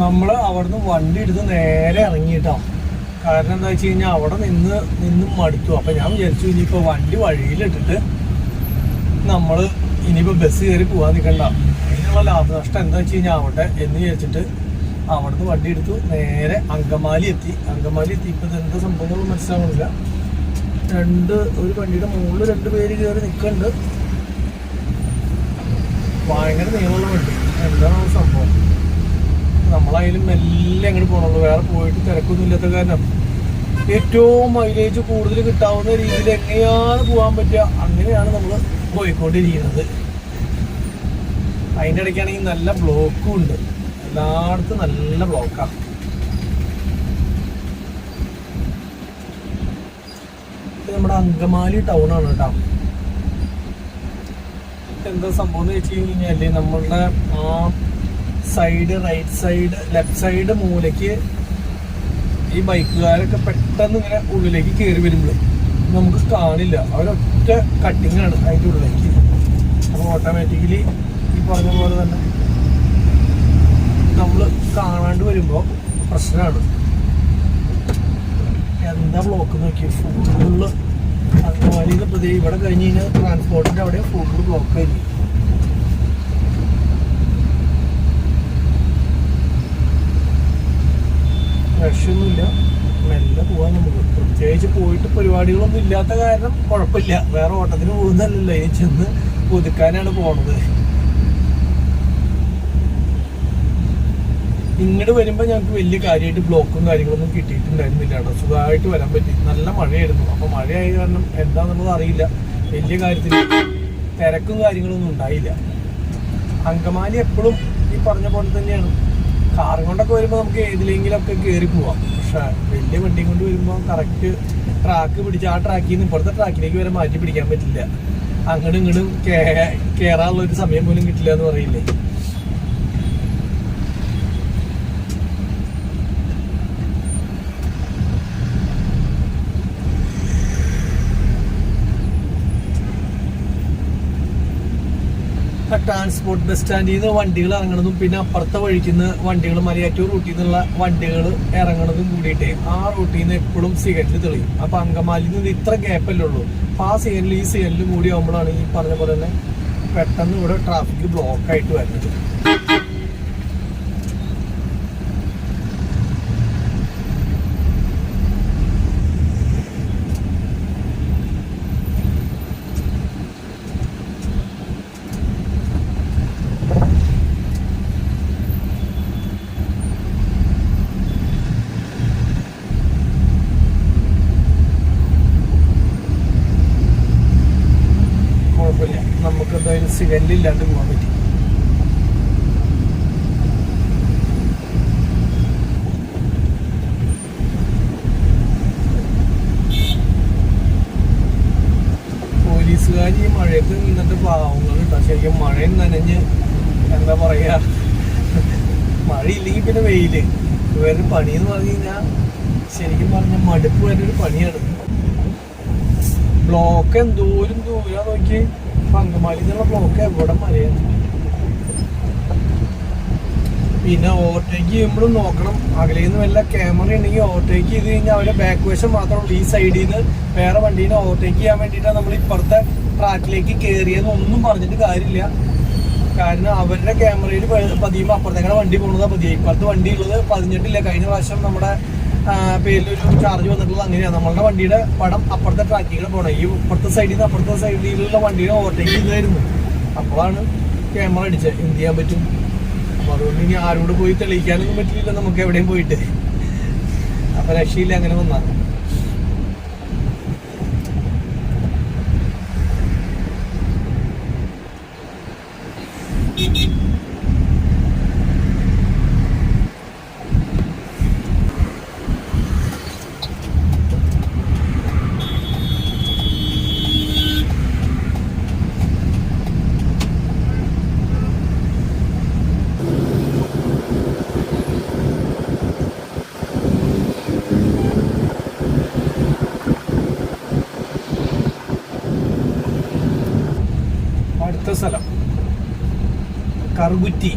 നമ്മൾ അവിടുന്ന് വണ്ടി എടുത്ത് നേരെ ഇറങ്ങിയിട്ടാണ് കാരണം എന്താ വെച്ച് കഴിഞ്ഞാൽ അവിടെ നിന്ന് നിന്നും മടുത്തു. അപ്പം ഞാൻ വിചാരിച്ചു ഇനിയിപ്പോൾ വണ്ടി വഴിയിലിട്ടിട്ട് നമ്മൾ ഇനിയിപ്പോൾ ബസ് കയറി പോകാൻ നിൽക്കണ്ട അതിനുള്ള ലാഭനഷ്ടം എന്താ വെച്ച് കഴിഞ്ഞാൽ അവിടെ എന്ന് വിചാരിച്ചിട്ട് അവിടുന്ന് വണ്ടി എടുത്തു നേരെ അങ്കമാലി എത്തി. അങ്കമാലി എത്തിയപ്പോൾ എന്താ സംഭവങ്ങൾ മനസ്സിലാവുന്നില്ല. രണ്ട് ഒരു വണ്ടിയുടെ മുകളിൽ രണ്ട് പേര് കയറി നിൽക്കുന്നുണ്ട് ഭയങ്കര നിയമമുള്ള വണ്ടി. എന്താണ് സംഭവം. നമ്മളായാലും മെല്ലെ അങ്ങോട്ട് പോകണുള്ളൂ വേറെ പോയിട്ട് തിരക്കൊന്നും ഇല്ലാത്ത കാരണം. ഏറ്റവും മൈലേജ് കൂടുതൽ കിട്ടാവുന്ന രീതിയിൽ എങ്ങനെയാണ് പോകാൻ പറ്റുക? അങ്ങനെയാണ് നമ്മൾ പോയിക്കൊണ്ടിരിക്കുന്നത്. അതിന്റെ ഇടയ്ക്കാണെങ്കിൽ നല്ല ബ്ലോക്കും ഉണ്ട്. എല്ലായിടത്തും നല്ല ബ്ലോക്കാണ് ഇത് നമ്മുടെ അങ്കമാലി ടൗൺ ആണ് കേട്ടോ. എന്താ സംഭവം എന്ന് വെച്ച് കഴിഞ്ഞാൽ നമ്മളുടെ ആ side right side left side മൂലയ്ക്ക് ഈ ബൈക്കുകാരൊക്കെ പെട്ടെന്ന് ഇങ്ങനെ ഉള്ളിലേക്ക് കയറി വരുമ്പോൾ നമുക്ക് കാണില്ല അവരൊറ്റ കട്ടിങ് ആണ് അതിന്റെ ഉള്ളിലേക്ക്. അപ്പോൾ ഓട്ടോമാറ്റിക്കലി ഈ പറഞ്ഞ പോലെ തന്നെ നമ്മൾ കാണാണ്ട് വരുമ്പോൾ പ്രശ്നമാണ് എന്താ ബ്ലോക്ക് നോക്കി ഫുള്ള് പ്രതി ഇവിടെ കഴിഞ്ഞ് കഴിഞ്ഞാൽ ട്രാൻസ്പോർട്ടിന്റെ അവിടെ ഫുള്ള് ബ്ലോക്ക് ആയിരിക്കും റഷൊന്നുമില്ല മെല്ലെ പോവാൻ നമുക്ക്. പ്രത്യേകിച്ച് പോയിട്ട് പരിപാടികളൊന്നും ഇല്ലാത്ത കാരണം കുഴപ്പമില്ല. വേറെ ഓട്ടത്തിന് പോകുന്നതല്ലല്ലോ. ഇനി ചെന്ന് പുതുക്കാനാണ് പോണത്. ഇങ്ങോട്ട് വരുമ്പോൾ ഞങ്ങൾക്ക് വലിയ കാര്യമായിട്ട് ബ്ലോക്കും കാര്യങ്ങളൊന്നും കിട്ടിയിട്ടുണ്ടായിരുന്നില്ല കേട്ടോ. സുഖമായിട്ട് വരാൻ പറ്റി. നല്ല മഴയായിരുന്നു. അപ്പോൾ മഴയായ കാരണം എന്താണെന്നുള്ളത് അറിയില്ല. വലിയ കാര്യത്തിൽ തിരക്കും കാര്യങ്ങളൊന്നും ഉണ്ടായില്ല. അങ്കമാലി എപ്പോഴും ഈ പറഞ്ഞ പോലെ തന്നെയാണ്. കാറും കൊണ്ടൊക്കെ വരുമ്പോൾ നമുക്ക് ഏതിലെങ്കിലൊക്കെ കയറി പോവാം. പക്ഷെ വലിയ വണ്ടിയും കൊണ്ട് വരുമ്പോൾ കറക്റ്റ് ട്രാക്ക് പിടിച്ച് ആ ട്രാക്കിൽ നിന്ന് ഇപ്പോഴത്തെ ട്രാക്കിലേക്ക് വരെ മാറ്റി പിടിക്കാൻ പറ്റില്ല. അങ്ങോട്ടും ഇങ്ങോട്ടും കയറാനുള്ള ഒരു സമയം പോലും കിട്ടില്ല എന്ന് പറയില്ലേ? ട്രാൻസ്പോർട്ട് ബസ് സ്റ്റാൻഡിൽ നിന്ന് വണ്ടികൾ ഇറങ്ങണതും പിന്നെ അപ്പുറത്തെ നിന്ന് വണ്ടികൾ മലയാറ്റൂർ റൂട്ടിൽ നിന്നുള്ള വണ്ടികൾ ഇറങ്ങണതും കൂടിയിട്ട് ആ റൂട്ടിൽ നിന്ന് എപ്പോഴും സിഗരറ്റ് തെളിയും. അപ്പൊ അങ്കമാലിയിൽ നിന്ന് ഇത്ര ഗ്യാപ്പല്ലേ ഉള്ളൂ. അപ്പൊ ആ സിഗരറ്റിൽ ഈ സിഗരറ്റിൽ കൂടി ആകുമ്പോഴാണ് ഈ പറഞ്ഞ പോലെ തന്നെ പെട്ടെന്ന് ഇവിടെ ട്രാഫിക് ബ്ലോക്ക് ആയിട്ട് വരുന്നത് കുഴപ്പമില്ല നമുക്ക് ഇല്ലാണ്ട് പോകാൻ പറ്റി. പോലീസുകാർ ഈ മഴയത്ത് നിന്നിട്ട് പാവങ്ങൾ കേട്ടോ ശരിക്കും മഴയും നനഞ്ഞ് എന്താ പറയാ മഴയില്ലെങ്കിൽ പിന്നെ വെയിൽ. ഇവരുടെ പണി എന്ന് പറഞ്ഞു കഴിഞ്ഞാൽ ശരിക്കും പറഞ്ഞ മടുപ്പ് ഒരു പണിയാണ്. ബ്ലോക്ക് എന്തോരം ദൂരം നോക്കി. എന്നുള്ള ബ്ലോക്ക് എവിടെ മലയാണ് പിന്നെ ഓവർടേക്ക് ചെയ്യുമ്പോഴും നോക്കണം. അകലെ നിന്ന് വല്ല ക്യാമറ ഉണ്ടെങ്കിൽ ഓവർടേക്ക് ചെയ്ത് കഴിഞ്ഞാൽ അവരുടെ ബാക്ക് വശം മാത്രമുള്ളൂ ഈ സൈഡിൽ നിന്ന് വേറെ വണ്ടീനെ ഓവർടേക്ക് ചെയ്യാൻ വേണ്ടിയിട്ടാണ് നമ്മൾ ഇപ്പുറത്തെ ട്രാക്കിലേക്ക് കയറിയെന്ന് ഒന്നും പറഞ്ഞിട്ട് കാര്യമില്ല. കാരണം അവരുടെ ക്യാമറയിൽ പതിയുമ്പോൾ അപ്പുറത്തേക്കാണ് വണ്ടി പോകുന്നത്. പതിയെ ഇപ്പുറത്ത് വണ്ടി ഉള്ളത് പതിഞ്ഞിട്ടില്ല. കഴിഞ്ഞ പ്രാവശ്യം നമ്മുടെ പേരിലൊരു ചാർജ് വന്നിട്ടുള്ളത് അങ്ങനെയാണ് നമ്മളുടെ വണ്ടിയുടെ പടം അപ്പുറത്തെ ട്രാക്കിങ്ങിൽ പോകണം ഈ ഇപ്പുറത്തെ സൈഡിൽ നിന്ന് അപ്പുറത്തെ സൈഡിലുള്ള വണ്ടിയെ ഓവർടേക്ക് ചെയ്തായിരുന്നു അപ്പോഴാണ് ക്യാമറ അടിച്ചത് എന്ത് ചെയ്യാൻ പറ്റും? അപ്പൊ അതുകൊണ്ട് ഇനി ആരോട് പോയി തെളിയിക്കാനൊന്നും പറ്റില്ല നമുക്ക് എവിടെയും പോയിട്ട്. അപ്പൊ രക്ഷയില്ല അങ്ങനെ വന്നാ. അടുത്ത സ്ഥലം. കറുകുറ്റി.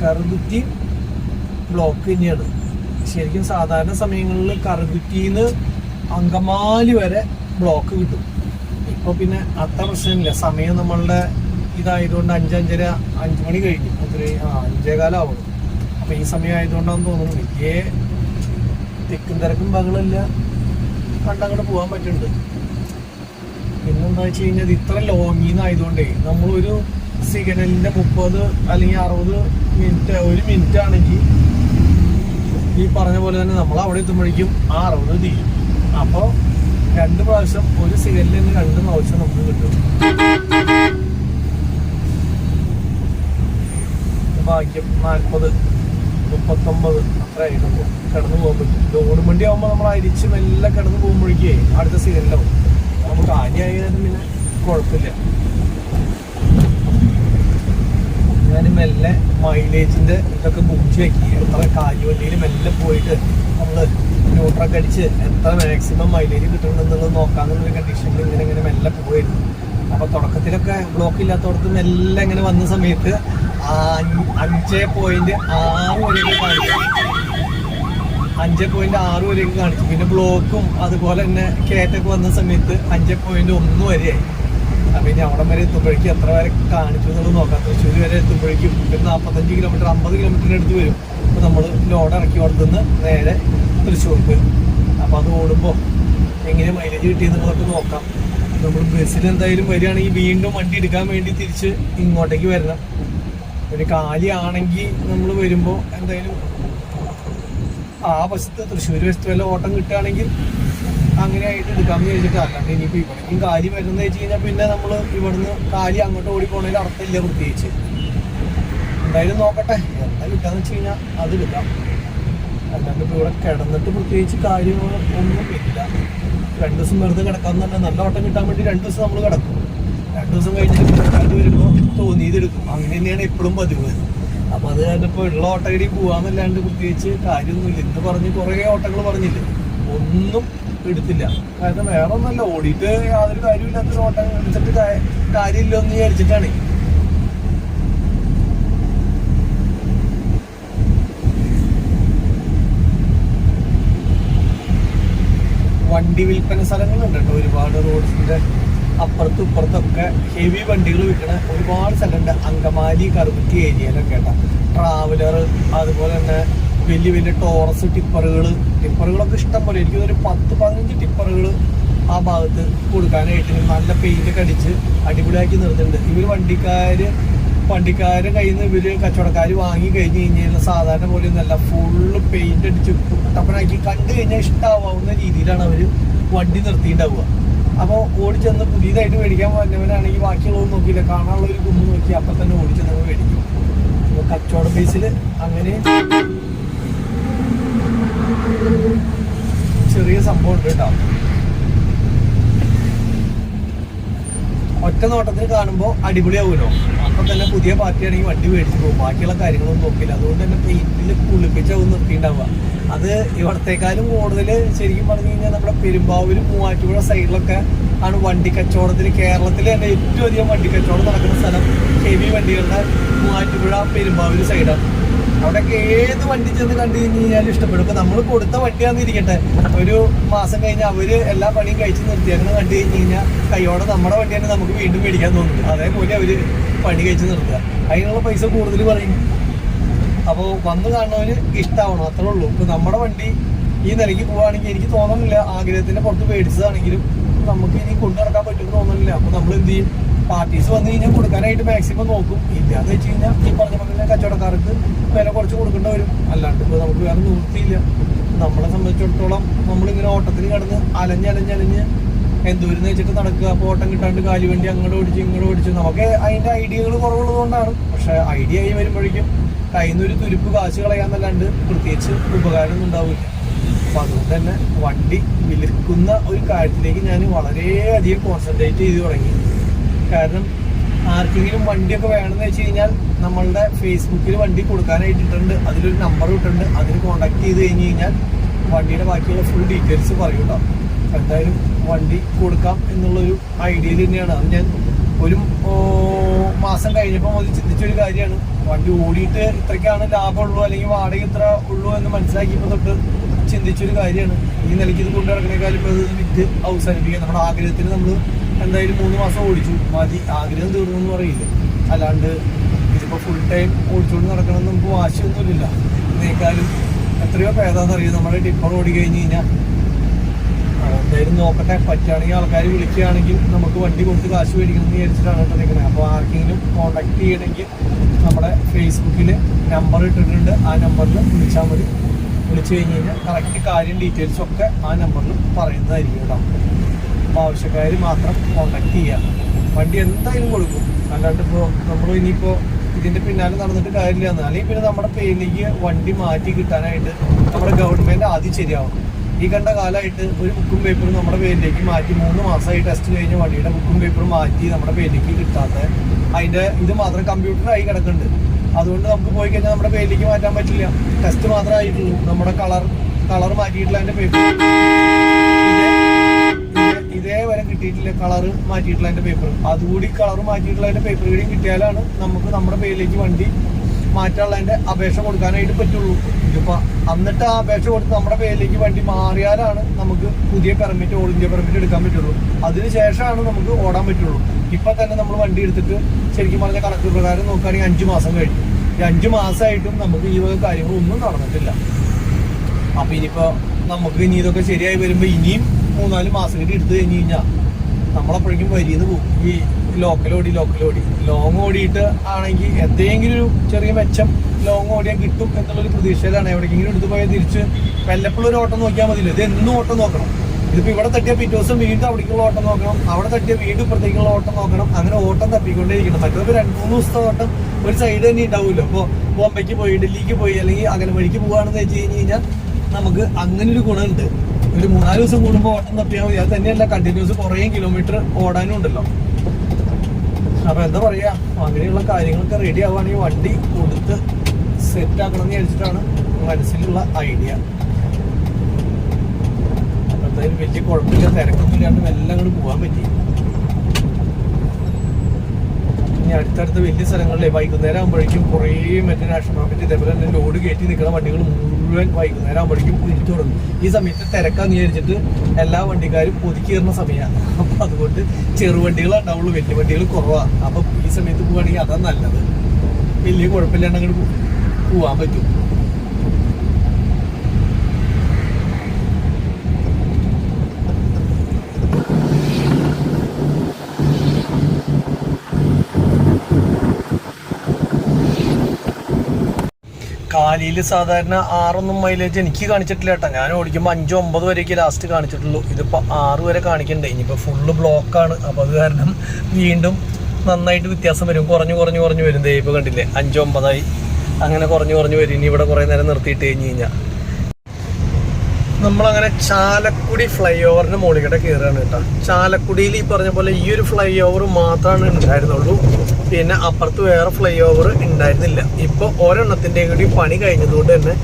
കറുകുറ്റി ബ്ലോക്ക് തന്നെയാണ്. ശരിക്കും സാധാരണ സമയങ്ങളിൽ കറുകുറ്റിന്ന് അങ്കമാലി വരെ ബ്ലോക്ക് കിട്ടും. ഇപ്പൊ പിന്നെ അത്ര പ്രശ്നമില്ല. സമയം നമ്മളുടെ ഇതായതുകൊണ്ട് അഞ്ചഞ്ചര അഞ്ചു മണി കഴിഞ്ഞു. അത്ര ആ അഞ്ചേകാലം ആവണം അപ്പൊ ഈ സമയം ആയതുകൊണ്ടാന്ന് തോന്നുന്നു. വലിയ തിക്കും തിരക്കും പകളില്ല കണ്ടങ്ങോട്ട് പോകാൻ പറ്റുന്നുണ്ട്. പിന്നെന്താ വെച്ച് കഴിഞ്ഞാൽ ഇത് ഇത്ര ലോങ്ങിന്ന് ആയതുകൊണ്ടേ നമ്മളൊരു സിഗ്നലിന്റെ മുപ്പത് അല്ലെങ്കിൽ അറുപത് മിനിറ്റ് ഒരു മിനിറ്റ് ആണെങ്കിൽ ഈ പറഞ്ഞ പോലെ തന്നെ നമ്മൾ അവിടെ എത്തുമ്പോഴേക്കും ആ അറുപത് തീരും അപ്പോൾ രണ്ട് പ്രാവശ്യം ഒരു സിഗ്നലിൽ നിന്ന് രണ്ട് പ്രാവശ്യം നമുക്ക് കിട്ടും. ഭാഗ്യം നാൽപ്പത് മുപ്പത്തൊമ്പത് അത്ര ആയിട്ടുള്ളൂ. കിടന്നു പറ്റും. ലോഡ് വണ്ടി ആകുമ്പോൾ നമ്മൾ അരിച്ച് മെല്ലെ കിടന്നു പോകുമ്പോഴേക്കേ അടുത്ത സിഗ്നലാവും നമുക്ക് ആദ്യമായാലും പിന്നെ കുഴപ്പമില്ല. ഞാൻ മെല്ലെ മൈലേജിന്റെ ഇതൊക്കെ ബുക്ക് വെക്കി എത്ര കാലുവണ്ടിയിൽ മെല്ലെ പോയിട്ട് നമ്മൾ ന്യൂട്രൊക്കെ അടിച്ച് എത്ര മാക്സിമം മൈലേജ് കിട്ടുന്നുണ്ടെന്നുള്ളത് നോക്കാന്നുള്ള കണ്ടീഷനിൽ ഇങ്ങനെ ഇങ്ങനെ മെല്ലെ പോയിരുന്നു അപ്പൊ തുടക്കത്തിലൊക്കെ ബ്ലോക്ക് ഇല്ലാത്തടത്ത് മെല്ലെ ഇങ്ങനെ വന്ന സമയത്ത് അഞ്ചേ പോയിന്റ് ആറ് വരെയൊക്കെ അഞ്ച് പോയിന്റ് ആറ് വരെയൊക്കെ കാണിച്ചു. പിന്നെ ബ്ലോക്കും അതുപോലെ തന്നെ കേറ്റൊക്കെ വന്ന സമയത്ത് അഞ്ച് പോയിന്റ് ഒന്ന് വരെയായി. അപ്പൊ ഇനി അവിടെ വരെ എത്തുമ്പോഴേക്കും എത്ര വരെ കാണിച്ചു എന്നുള്ളത് നോക്കാം. തൃശ്ശൂർ വരെ എത്തുമ്പോഴേക്കും ഒരു നാൽപ്പത്തഞ്ച് കിലോമീറ്റർ അമ്പത് കിലോമീറ്ററിന് അടുത്ത് വരും. അപ്പൊ നമ്മൾ ലോഡ് ഇറക്കി കൊടുത്തുനിന്ന് നേരെ തൃശ്ശൂർക്ക് വരും. അപ്പൊ അത് ഓടുമ്പോൾ എങ്ങനെ മൈലേജ് കിട്ടിയെന്നുള്ളതൊക്കെ നോക്കാം. നമ്മൾ ബസ്സിൽ എന്തായാലും വരികയാണെങ്കിൽ വീണ്ടും വണ്ടി എടുക്കാൻ വേണ്ടി തിരിച്ച് ഇങ്ങോട്ടേക്ക് വരണം. ഒരു കാലിയാണെങ്കിൽ നമ്മൾ വരുമ്പോൾ എന്തായാലും ആ വശത്ത് തൃശ്ശൂർ വശത്ത് വല്ല ഓട്ടം കിട്ടുകയാണെങ്കിൽ അങ്ങനെ ആയിട്ട് എടുക്കാമെന്ന് ചോദിച്ചിട്ട് അല്ലാണ്ട് ഇനിയിപ്പോൾ ഇവിടേക്കും കാലി വരുന്നത് വെച്ച് കഴിഞ്ഞാൽ പിന്നെ നമ്മൾ ഇവിടുന്ന് കാലി അങ്ങോട്ട് ഓടി പോണതിൽ അർത്ഥമില്ല പ്രത്യേകിച്ച്. എന്തായാലും നോക്കട്ടെ എന്താ കിട്ടാന്ന് വെച്ച് കഴിഞ്ഞാൽ അത് കിട്ടാം. അല്ലാണ്ട് ഇപ്പോൾ ഇവിടെ കിടന്നിട്ട് പ്രത്യേകിച്ച് കാര്യങ്ങളൊന്നും ഇല്ല രണ്ട് ദിവസം വെറുതെ പറഞ്ഞാൽ നല്ല ഓട്ടം കിട്ടാൻ വേണ്ടി രണ്ട് ദിവസം നമ്മൾ കിടക്കും. രണ്ട് ദിവസം കഴിഞ്ഞിട്ട് കിടക്കാണ്ട് വരുമ്പോൾ തോന്നിയതെടുക്കും അങ്ങനെ തന്നെയാണ് എപ്പോഴും പതിവ്. അപ്പൊ അത് കാരണം ഇപ്പൊ ഉള്ള ഓട്ടകടി പോവാന്നല്ലാണ്ട് പ്രത്യേകിച്ച് കാര്യമൊന്നുമില്ല. ഇന്ന് പറഞ്ഞ് കുറെ ഓട്ടങ്ങൾ പറഞ്ഞില്ലേ? ഒന്നും എടുത്തില്ല. കാരണം വേറെ ഒന്നല്ല ഓടിയിട്ട് യാതൊരു കാര്യമില്ലാത്തൊരു ഓട്ടം എടുത്തിട്ട് കാര്യമില്ല എന്ന് വിചാരിച്ചിട്ടാണ്. വണ്ടി വിൽപ്പന സ്ഥലങ്ങളുണ്ട് കേട്ടോ ഒരുപാട് റോഡ്സിന്റെ അപ്പുറത്തും ഇപ്പുറത്തൊക്കെ ഹെവി വണ്ടികൾ വിൽക്കണ ഒരുപാട് സ്ഥലമുണ്ട്. അങ്കമാലി കറുകുറ്റി ഏരിയയിലൊക്കെ കേട്ടോ. ട്രാവലർ അതുപോലെ തന്നെ വലിയ വലിയ ടോറസ് ടിപ്പറുകൾ ടിപ്പറുകളൊക്കെ ഇഷ്ടം പോലെ. എനിക്ക് ഒരു പത്ത് പതിനഞ്ച് ടിപ്പറുകൾ ആ ഭാഗത്ത് കൊടുക്കാനായിട്ട് നല്ല പെയിന്റ് ഒക്കെ അടിച്ച് അടിപൊളിയാക്കി നിർത്തുന്നുണ്ട് ഇവർ വണ്ടിക്കാർ വണ്ടിക്കാരുടെ കയ്യിൽ നിന്ന് ഇവർ കച്ചവടക്കാർ വാങ്ങി കഴിഞ്ഞ് കഴിഞ്ഞാൽ സാധാരണ പോലെ ഒന്നല്ല ഫുള്ള് പെയിന്റ് അടിച്ച് കുട്ടപ്പനാക്കി കണ്ടു കഴിഞ്ഞാൽ ഇഷ്ടമാവുന്ന രീതിയിലാണ് അവർ വണ്ടി നിർത്തിയിട്ടുണ്ടാവുക. അപ്പോൾ ഓടിച്ചെന്ന് പുതിയതായിട്ട് മേടിക്കാൻ വന്നവനാണെങ്കിൽ ബാക്കിയുള്ളതൊന്നും നോക്കിയില്ല. കാണാനുള്ള ഒരു കുമ്പ് നോക്കി അപ്പം തന്നെ ഓടിച്ചെന്ന് മേടിക്കും. അപ്പോൾ കച്ചവട ബേസിൽ അങ്ങനെ ചെറിയ സംഭവം ഉണ്ട് കേട്ടോ. ഒറ്റ നോട്ടത്തിൽ കാണുമ്പോൾ അടിപൊളിയാവുമല്ലോ അപ്പൊ തന്നെ പുതിയ പാർട്ടി ആണെങ്കിൽ വണ്ടി മേടിച്ചു പോകും. ബാക്കിയുള്ള കാര്യങ്ങളൊന്നും നോക്കില്ല. അതുകൊണ്ട് തന്നെ പെയിന്റിൽ കുളിപ്പിച്ചാവും നിർത്തിണ്ടാവുക അത് ഇവിടത്തെക്കാളും കൂടുതൽ ശരിക്കും പറഞ്ഞു കഴിഞ്ഞാൽ നമ്മുടെ പെരുമ്പാവൂർ മൂവാറ്റുപുഴ സൈഡിലൊക്കെ ആണ് വണ്ടി കച്ചവടത്തിൽ കേരളത്തിൽ തന്നെ ഏറ്റവും അധികം വണ്ടി കച്ചവടം നടക്കുന്ന സ്ഥലം ഹെവി വണ്ടികളുടെ മൂവാറ്റുപുഴ പെരുമ്പാവൂര് സൈഡാണ് അവിടെയൊക്കെ ഏത് വണ്ടി ചെന്ന് കണ്ടു കഴിഞ്ഞ് കഴിഞ്ഞാലും ഇഷ്ടപ്പെടും. ഇപ്പൊ നമ്മൾ കൊടുത്ത വണ്ടിയാന്ന് ഇരിക്കട്ടെ ഒരു മാസം കഴിഞ്ഞ അവർ എല്ലാ പണിയും കഴിച്ച് അങ്ങനെ കണ്ടു കഴിഞ്ഞ് കഴിഞ്ഞാൽ കൈയോടെ നമ്മുടെ വണ്ടി തന്നെ നമുക്ക് വീണ്ടും മേടിക്കാൻ തോന്നും അതേപോലെ അവർ പണി കഴിച്ച് നിർത്തുക. അതിനുള്ള പൈസ കൂടുതൽ പറയും. അപ്പോൾ വന്ന് കാണുന്നവന് ഇഷ്ടമാവണം അത്രേ ഉള്ളൂ. ഇപ്പൊ നമ്മുടെ വണ്ടി ഈ നിലയ്ക്ക് പോവാണെങ്കിൽ എനിക്ക് തോന്നുന്നില്ല ആഗ്രഹത്തിന്റെ പുറത്ത് മേടിച്ചതാണെങ്കിലും നമുക്ക് ഇനി കൊണ്ടു നടക്കാൻ പറ്റുമെന്ന് തോന്നുന്നില്ല അപ്പൊ നമ്മൾ എന്ത് ചെയ്യും? പാർട്ടീസ് വന്നു കഴിഞ്ഞാൽ കൊടുക്കാനായിട്ട് മാക്സിമം നോക്കും. ഇല്ലാന്ന് വെച്ച് കഴിഞ്ഞാൽ ഈ പറഞ്ഞ പോലെ കച്ചവടക്കാർക്ക് വില കുറച്ച് കൊടുക്കേണ്ടി വരും. അല്ലാണ്ട് ഇപ്പോൾ നമുക്ക് വേറെ നിവൃത്തിയില്ല. നമ്മളെ സംബന്ധിച്ചിടത്തോളം നമ്മളിങ്ങനെ ഓട്ടത്തിൽ കിടന്ന് അലഞ്ഞലഞ്ഞലഞ്ഞ് എന്തോരുന്ന് വെച്ചിട്ട് നടക്കുക. അപ്പോൾ ഓട്ടം കിട്ടാണ്ട് കാലി വേണ്ടി അങ്ങോട്ട് ഓടിച്ച് ഇങ്ങോട്ട് ഓടിച്ച് നമുക്ക് അതിന്റെ ഐഡിയകൾ കുറവുള്ളതുകൊണ്ടാണ്. പക്ഷേ ഐഡിയ ആയി വരുമ്പോഴേക്കും കയ്യിൽ നിന്നൊരു തുരുപ്പ് കാശ് കളയാന്നല്ലാണ്ട് പ്രത്യേകിച്ച് ഉപകാരമൊന്നും ഉണ്ടാവില്ല. അപ്പം അതുകൊണ്ട് തന്നെ വണ്ടി വിൽക്കുന്ന ഒരു കാര്യത്തിലേക്ക് ഞാൻ വളരെയധികം കോൺസെൻട്രേറ്റ് ചെയ്ത് തുടങ്ങി. കാരണം ആർക്കെങ്കിലും വണ്ടിയൊക്കെ വേണമെന്ന് വെച്ച് കഴിഞ്ഞാൽ നമ്മളുടെ ഫേസ്ബുക്കിൽ വണ്ടി കൊടുക്കാനായിട്ടിട്ടുണ്ട് അതിലൊരു നമ്പർ ഇട്ടിട്ടുണ്ട് അതിൽ കോൺടാക്ട് ചെയ്ത് കഴിഞ്ഞ് കഴിഞ്ഞാൽ വണ്ടിയുടെ ബാക്കിയുള്ള ഫുൾ ഡീറ്റെയിൽസ് പറയൂട്ടോ. എന്തായാലും വണ്ടി കൊടുക്കാം എന്നുള്ളൊരു ഐഡിയയിൽ തന്നെയാണ്. അത് ഞാൻ ഒരു മാസം കഴിഞ്ഞപ്പോൾ മുതൽ ചിന്തിച്ചൊരു കാര്യമാണ്. വണ്ടി ഓടിയിട്ട് ഇത്രയ്ക്കാണ് ലാഭമുള്ളൂ അല്ലെങ്കിൽ വാടക ഇത്ര ഉള്ളൂ എന്ന് മനസ്സിലാക്കിയപ്പോൾ തൊട്ട് ചിന്തിച്ചൊരു കാര്യമാണ്. ഈ നിലയ്ക്ക് ഇത് കൊണ്ടു നടക്കുന്നേക്കാളും ഇപ്പോൾ അത് വിറ്റ് അവസാനിപ്പിക്കുക. നമ്മുടെ ആഗ്രഹത്തിന് നമ്മൾ എന്തായാലും മൂന്ന് മാസം ഓടിച്ചു. മതി ആഗ്രഹം തീർന്നു എന്ന് പറയില്ല? അല്ലാണ്ട് ഇതിപ്പോൾ ഫുൾ ടൈം ഓടിച്ചുകൊണ്ട് നടക്കണം എന്ന് നമുക്ക് വാശിയൊന്നുമില്ല എന്നേക്കാളും എത്രയോ ഭേദാന്നറിയാം നമ്മുടെ ടിപ്പർ ഓടി കഴിഞ്ഞ് കഴിഞ്ഞാൽ എന്തായാലും നോക്കട്ടെ. പറ്റുകയാണെങ്കിൽ ആൾക്കാർ വിളിക്കുകയാണെങ്കിൽ നമുക്ക് വണ്ടി കൊടുത്ത് കാശ് മേടിക്കണം എന്ന് വിചാരിച്ചിട്ടാണ് കേട്ടോ നിൽക്കുന്നത് അപ്പോൾ ആർക്കെങ്കിലും കോൺടാക്ട് ചെയ്യണമെങ്കിൽ നമ്മുടെ ഫേസ്ബുക്കിൽ നമ്പർ ഇട്ടിട്ടുണ്ട്. ആ നമ്പറിൽ വിളിച്ചാൽ മതി. വിളിച്ചു കഴിഞ്ഞ് കഴിഞ്ഞാൽ കറക്റ്റ് കാര്യം ഡീറ്റെയിൽസും ഒക്കെ ആ നമ്പറിൽ പറയുന്നതായിരിക്കും കേട്ടോ. ആവശ്യക്കാർ മാത്രം കോൺടാക്ട് ചെയ്യുക വണ്ടി എന്തായാലും കൊടുക്കും. അല്ലാണ്ട് ഇപ്പോൾ നമ്മൾ ഇനിയിപ്പോൾ ഇതിന്റെ പിന്നാലെ നടന്നിട്ട് കാര്യമില്ല. എന്ന് അല്ലെങ്കിൽ പിന്നെ നമ്മുടെ പേരിലേക്ക് വണ്ടി മാറ്റി കിട്ടാനായിട്ട് നമ്മുടെ ഗവൺമെന്റ് ആദ്യം ശരിയാവും ഈ കണ്ട കാലമായിട്ട് ഒരു ബുക്കും പേപ്പറും നമ്മുടെ പേരിലേക്ക് മാറ്റി മൂന്ന് മാസമായി ടെസ്റ്റ് കഴിഞ്ഞ വണ്ടിയുടെ ബുക്കും പേപ്പറും മാറ്റി നമ്മുടെ പേരിലേക്ക് കിട്ടാത്ത അതിന്റെ ഇത് മാത്രം കമ്പ്യൂട്ടറായി കിടക്കുന്നുണ്ട്. അതുകൊണ്ട് നമുക്ക് പോയി കഴിഞ്ഞാൽ നമ്മുടെ പേരിലേക്ക് മാറ്റാൻ പറ്റില്ല. ടെസ്റ്റ് മാത്രമായിട്ടുള്ളൂ നമ്മുടെ കളർ കളർ മാറ്റിയിട്ടുള്ള അതിന്റെ പേപ്പർ ഇതേവരെ കിട്ടിയിട്ടില്ല. കളർ മാറ്റിയിട്ടുള്ള അതിന്റെ പേപ്പർ അതുകൂടി കളർ മാറ്റിയിട്ടുള്ള അതിന്റെ പേപ്പർ കൂടി കിട്ടിയാലാണ് നമുക്ക് നമ്മുടെ പേരിലേക്ക് വണ്ടി മാറ്റാനുള്ളതിന്റെ അപേക്ഷ കൊടുക്കാനായിട്ട് പറ്റുള്ളൂ. ഇതിപ്പോ എന്നിട്ട് ആ അപേക്ഷ കൊടുത്ത് നമ്മുടെ പേരിലേക്ക് വണ്ടി മാറിയാലാണ് നമുക്ക് പുതിയ പെർമിറ്റ് ഓൾ ഇന്ത്യ പെർമിറ്റ് എടുക്കാൻ പറ്റുള്ളൂ. അതിനുശേഷമാണ് നമുക്ക് ഓടാൻ പറ്റുള്ളൂ. ഇപ്പൊ തന്നെ നമ്മൾ വണ്ടി എടുത്തിട്ട് ശരിക്കും പറഞ്ഞ കണക്ക് പ്രകാരം നോക്കുകയാണെങ്കിൽ അഞ്ചു മാസം കഴിഞ്ഞു. ഈ അഞ്ചു മാസമായിട്ടും നമുക്ക് ഈ വക കാര്യങ്ങളൊന്നും നടന്നിട്ടില്ല. അപ്പൊ ഇനിയിപ്പോ നമുക്ക് ഇനി ഇതൊക്കെ ശരിയായി വരുമ്പോ ഇനിയും മൂന്നാൽ മാസം കൂടി എടുത്തു കഴിഞ്ഞ് കഴിഞ്ഞാൽ നമ്മളപ്പോഴേക്കും വരിയെന്ന് പോകും. ഈ ലോക്കൽ ഓടി ലോക്കൽ ഓടി. ലോങ് ഓടിയിട്ട് ആണെങ്കിൽ എന്തെങ്കിലും ഒരു ചെറിയ മെച്ചം ലോങ് ഓടിയാൽ കിട്ടും എന്നുള്ളൊരു പ്രതീക്ഷയിലാണ് എവിടേക്കെങ്കിലും എടുത്തു പോയാൽ തിരിച്ച് വല്ലപ്പോഴും ഒരു ഓട്ടം നോക്കിയാൽ മതിയില്ല. ഇത് എന്നും ഓട്ടം നോക്കണം. ഇതിപ്പോൾ ഇവിടെ തട്ടിയ പിറ്റേ ദിവസം വീണ്ടും അവിടേക്കുള്ള ഓട്ടം നോക്കണം. അവിടെ തട്ടിയ വീണ്ടും ഇപ്പുറത്തേക്കുള്ള ഓട്ടം നോക്കണം. അങ്ങനെ ഓട്ടം തപ്പിക്കൊണ്ടേയിരിക്കണം. മറ്റൊരു രണ്ട് മൂന്ന് ദിവസത്തെ ഓട്ടം ഒരു സൈഡ് തന്നെ ഉണ്ടാവില്ല അപ്പോൾ ബോംബെക്ക് പോയി ഡൽഹിക്ക് പോയി അല്ലെങ്കിൽ അങ്ങനെ വഴിക്ക് പോവാണെന്ന് വെച്ച് കഴിഞ്ഞ് കഴിഞ്ഞാൽ നമുക്ക് അങ്ങനെ ഒരു ഗുണമുണ്ട്. ഒരു മൂന്നാൽ ദിവസം കൂടുമ്പോൾ ഓട്ടം തപ്പിയാൽ മതി. അത് തന്നെയല്ല കണ്ടിന്യൂസ് കുറേ കിലോമീറ്റർ ഓടാനും ഉണ്ടല്ലോ. അപ്പൊ എന്താ പറയാ അങ്ങനെയുള്ള കാര്യങ്ങളൊക്കെ റെഡി ആവുകയാണെങ്കിൽ വണ്ടി കൊടുത്ത് സെറ്റ് ആക്കണം എന്ന് വിചാരിച്ചിട്ടാണ് മനസ്സിലുള്ള ഐഡിയ അപ്പൊ എന്തായാലും വലിയ കുഴപ്പമില്ല തിരക്കൊന്നും ഇല്ലാണ്ട് മെല്ലെ അങ്ങോട്ട് പോകാൻ പറ്റി. ഇനി അടുത്തടുത്ത വലിയ സ്ഥലങ്ങളിലെ വൈകുന്നേരം ആകുമ്പോഴേക്കും കുറേ മറ്റേ നാഷണൽ മാർക്കറ്റ് ഇതേപോലെ തന്നെ ലോഡ് കയറ്റി നിൽക്കുന്ന വണ്ടികൾ മുഴുവൻ വൈകുന്നേരം ആകുമ്പോഴേക്കും തിരിച്ചു തുടങ്ങും. ഈ സമയത്ത് തിരക്കാന്ന് വിചാരിച്ചിട്ട് എല്ലാ വണ്ടിക്കാരും ഒതുക്കി കയറുന്ന സമയമാണ്. അപ്പം അതുകൊണ്ട് ചെറുവണ്ടികളാണ് ഉണ്ടാവുള്ളൂ വലിയ വണ്ടികൾ കുറവാണ് അപ്പം ഈ സമയത്ത് പോവുകയാണെങ്കിൽ അതാണ് നല്ലത്. വലിയ കുഴപ്പമില്ലാണ്ട് അങ്ങോട്ട് പോവാൻ പറ്റും. കാലിയിൽ സാധാരണ ആറൊന്നും മൈലേജ് എനിക്ക് കാണിച്ചിട്ടില്ല കേട്ടോ. ഞാൻ ഓടിക്കുമ്പോൾ അഞ്ചോ ഒമ്പത് വരെയൊക്കെ ലാസ്റ്റ് കാണിച്ചിട്ടുള്ളൂ. ഇതിപ്പോൾ ആറ് വരെ കാണിക്കണ്ടേ? ഇനിയിപ്പോൾ ഫുള്ള് ബ്ലോക്കാണ് അപ്പോൾ അത് കാരണം വീണ്ടും നന്നായിട്ട് വ്യത്യാസം വരും. കുറഞ്ഞു കുറഞ്ഞു കുറഞ്ഞു വരും. ദേ ഇപ്പോൾ കണ്ടില്ലേ? അഞ്ചോ ഒമ്പതായി അങ്ങനെ കുറഞ്ഞു കുറഞ്ഞു വരും. ഇനി ഇവിടെ കുറേ നേരം നിർത്തിയിട്ട് കഴിഞ്ഞ് കഴിഞ്ഞാൽ നമ്മളങ്ങനെ ചാലക്കുടി ഫ്ലൈ ഓവറിന് മുകളിൽ കൂടെ കയറുകയാണ് കേട്ടോ. ചാലക്കുടിയിൽ ഈ പറഞ്ഞ പോലെ ഈ ഒരു ഫ്ലൈ ഓവർ മാത്രമാണ് ഉണ്ടായിരുന്നുള്ളൂ. പിന്നെ അപ്പുറത്ത് വേറെ ഫ്ലൈ ഓവർ ഉണ്ടായിരുന്നില്ല. ഇപ്പോൾ ഒരെണ്ണത്തിന്റെ കൂടി പണി കഴിഞ്ഞതുകൊണ്ട് തന്നെ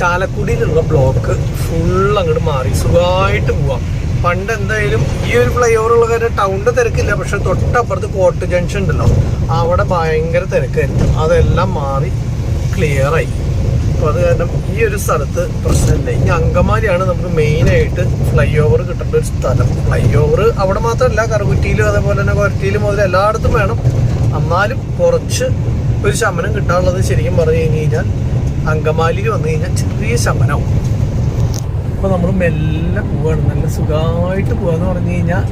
ചാലക്കുടിയിലുള്ള ബ്ലോക്ക് ഫുൾ അങ്ങോട്ട് മാറി. സുഖമായിട്ട് പോവാം. പണ്ട് എന്തായാലും ഈ ഒരു ഫ്ലൈ ഓവർ ഉള്ള കാര്യം ടൗണിന്റെ തിരക്കില്ല. പക്ഷെ തൊട്ടപ്പുറത്ത് കോട്ട് ജംഗ്ഷൻ ഉണ്ടല്ലോ. അവിടെ ഭയങ്കര തിരക്കായിരുന്നു. അതെല്ലാം മാറി ക്ലിയറായി അപ്പോൾ അത് കാരണം ഈ ഒരു സ്ഥലത്ത് പ്രശ്നമില്ല ഇനി അങ്കമാലിയാണ് നമുക്ക് മെയിനായിട്ട് ഫ്ലൈ ഓവർ കിട്ടേണ്ട ഒരു സ്ഥലം. ഫ്ലൈ ഓവർ അവിടെ മാത്രമല്ല കറുകുറ്റിയിലും അതേപോലെ തന്നെ കൊരട്ടിയിലും മുതൽ എല്ലായിടത്തും വേണം. എന്നാലും കുറച്ച് ഒരു ശമനം കിട്ടാനുള്ളത് ശരിക്കും പറഞ്ഞു കഴിഞ്ഞ് കഴിഞ്ഞാൽ അങ്കമാലി വന്നു കഴിഞ്ഞാൽ ചെറിയ ശമനവും അപ്പോൾ നമ്മൾ മെല്ലെ പോവാണ്. നല്ല സുഖമായിട്ട് പോവാന്ന് പറഞ്ഞു കഴിഞ്ഞാൽ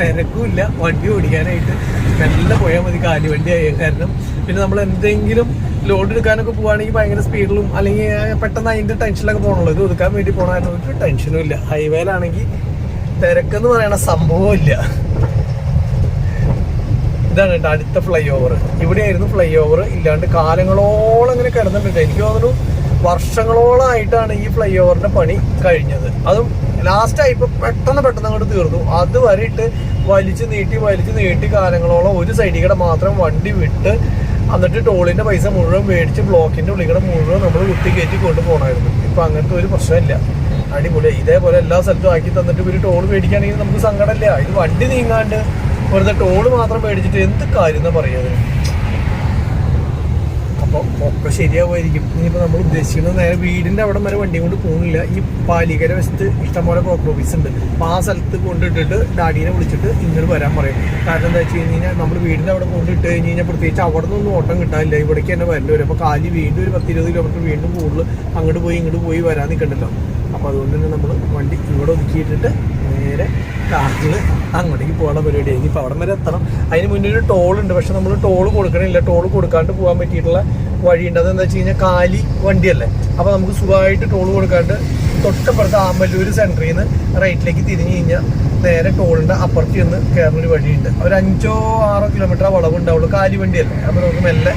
തിരക്കുമില്ല. വണ്ടി ഓടിക്കാനായിട്ട് മെല്ലെ പോയാൽ മതി. കാലുവണ്ടി ആയ കാരണം. പിന്നെ നമ്മൾ എന്തെങ്കിലും ലോഡ് എടുക്കാനൊക്കെ പോവുകയാണെങ്കിൽ ഭയങ്കര സ്പീഡിലും അല്ലെങ്കിൽ പെട്ടെന്ന് അതിന്റെ ടെൻഷനിലൊക്കെ പോകണുള്ളൂ ഇത് ഒതുക്കാൻ വേണ്ടി പോകണമായിരുന്നു ഒരു ടെൻഷനും ഇല്ല. ഹൈവേയിലാണെങ്കിൽ തിരക്കെന്ന് പറയണ സംഭവമില്ല ഇതാണ് കേട്ടോ അടുത്ത ഫ്ലൈ ഓവർ ഇവിടെയായിരുന്നു ഫ്ലൈ ഓവർ ഇല്ലാണ്ട് കാലങ്ങളോളം ഇങ്ങനെ കിടന്നിട്ടുണ്ട്. എനിക്ക് തോന്നുന്നു വർഷങ്ങളോളമായിട്ടാണ് ഈ ഫ്ലൈ ഓവറിന്റെ പണി കഴിഞ്ഞത്. അതും ലാസ്റ്റ് ആയിപ്പോ പെട്ടെന്ന് പെട്ടെന്ന് അങ്ങോട്ട് തീർന്നു. അതുവരെ ഇട്ട് വലിച്ചു നീട്ടി വലിച്ചു നീട്ടി കാലങ്ങളോളം ഒരു സൈഡിൽ കൂടെ മാത്രം വണ്ടി വിട്ട് എന്നിട്ട് ടോളിന്റെ പൈസ മുഴുവൻ മേടിച്ച് ബ്ലോക്കിന്റെ ഉള്ളിൽ കൂടെ മുഴുവൻ നമ്മൾ കുത്തി കയറ്റി കൊണ്ടുപോകണമായിരുന്നു. ഇപ്പൊ അങ്ങനത്തെ ഒരു പ്രശ്നമില്ല. അടിപൊളി. ഇതേപോലെ എല്ലാ സ്ഥലത്തും ആക്കി തന്നിട്ട് ഒരു ടോൾ മേടിക്കുകയാണെങ്കിൽ നമുക്ക് സങ്കടമില്ല. ഇത് വണ്ടി നീങ്ങാണ്ട് വെറുതെ ടോൾ മാത്രം മേടിച്ചിട്ട് എന്ത് കാര്യം എന്നാ പറയുക അപ്പോൾ ഒക്കെ ശരിയാവുമായിരിക്കും. ഇനിയിപ്പോൾ നമ്മൾ ഉദ്ദേശിക്കുന്നത് നേരെ വീടിന്റെ അവിടെ വരെ വണ്ടി കൊണ്ട് പോകുന്നില്ല. ഈ പാലിക്കര വശത്ത് ഇഷ്ടംപോലെ ബ്ലോക്ക് ഓഫീസ് ഉണ്ട്. അപ്പോൾ ആ സ്ഥലത്ത് കൊണ്ടിട്ടിട്ട് ഡാഡീനെ വിളിച്ചിട്ട് ഇങ്ങോട്ട് വരാൻ പറയും. കാരണം എന്താ വെച്ച് കഴിഞ്ഞാൽ നമ്മൾ വീടിന്റെ അവിടെ കൊണ്ടിട്ട് കഴിഞ്ഞ് കഴിഞ്ഞാൽ പ്രത്യേകിച്ച് അവിടെ നിന്നൊന്നും ഓട്ടം കിട്ടാനില്ല. ഇവിടേക്ക് തന്നെ വരേണ്ടി വരും. അപ്പോൾ കാലി വീണ്ടും ഒരു പത്തിരുപത് കിലോമീറ്റർ വീണ്ടും കൂടുതൽ അങ്ങോട്ട് പോയി ഇങ്ങോട്ട് പോയി വരാൻ നിൽക്കണ്ടല്ലോ അപ്പോൾ അതുകൊണ്ട് തന്നെ നമ്മൾ വണ്ടി ഇവിടെ ഒതുക്കിയിട്ടിട്ട് നേരെ കാറ്റിൽ അങ്ങോട്ടേക്ക് പോകണ പരിപാടിയായി ഇനിയിപ്പോൾ അവിടെ വരെ എത്തണം. അതിന് മുന്നേ ഒരു ടോൾ ഉണ്ട്. പക്ഷെ നമ്മൾ ടോൾ കൊടുക്കണില്ല. ടോൾ കൊടുക്കാണ്ട് പോകാൻ പറ്റിയിട്ടുള്ള വഴിയുണ്ട്. അതെന്താ വെച്ച് കഴിഞ്ഞാൽ കാലി വണ്ടിയല്ലേ? അപ്പോൾ നമുക്ക് സുഖമായിട്ട് ടോൾ കൊടുക്കാണ്ട് തൊട്ടപ്പുറത്ത് ആമ്പല്ലൂർ സെന്ററിൽ നിന്ന് റൈറ്റിലേക്ക് തിരിഞ്ഞു കഴിഞ്ഞാൽ നേരെ ടോളിന്റെ അപ്പുറത്ത് കയറുന്ന ഒരു വഴിയുണ്ട്. ഒരു അഞ്ചോ ആറോ കിലോമീറ്റർ വളവ് ഉണ്ടാവുള്ളൂ കാലി വണ്ടിയല്ലേ? അപ്പോൾ നമുക്ക് മെല്ലെ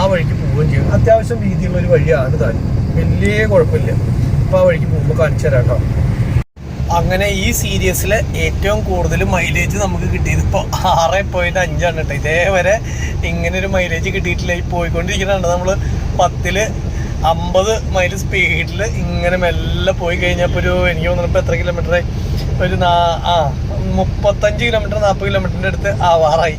ആ വഴിക്ക് പോവുകയും ചെയ്യും. അത്യാവശ്യം വീതിയുള്ള ഒരു വഴിയാണ് താൻ വലിയ കുഴപ്പമില്ല. അപ്പോൾ ആ വഴിക്ക് പോകുമ്പോൾ കാണിച്ചു തരാം കേട്ടോ. അങ്ങനെ ഈ സീരീസിലെ ഏറ്റവും കൂടുതൽ മൈലേജ് നമുക്ക് കിട്ടിയത് ഇപ്പോൾ ആറ് പോയിന്റ് അഞ്ചാണ് കേട്ടോ. ഇതേവരെ ഇങ്ങനെ ഒരു മൈലേജ് കിട്ടിയിട്ടില്ല. ഈ പോയിക്കൊണ്ടിരിക്കുന്നുണ്ട് നമ്മൾ പത്തിൽ അമ്പത് മൈൽ സ്പീഡിൽ ഇങ്ങനെ മെല്ലെ പോയി കഴിഞ്ഞപ്പോൾ ഒരു എനിക്ക് തോന്നുന്നപ്പോൾ എത്ര കിലോമീറ്റർ ഒരു നാ ആ മുപ്പത്തഞ്ച് കിലോമീറ്റർ നാൽപ്പത് കിലോമീറ്ററിന്റെ അടുത്ത് ആവാറായി.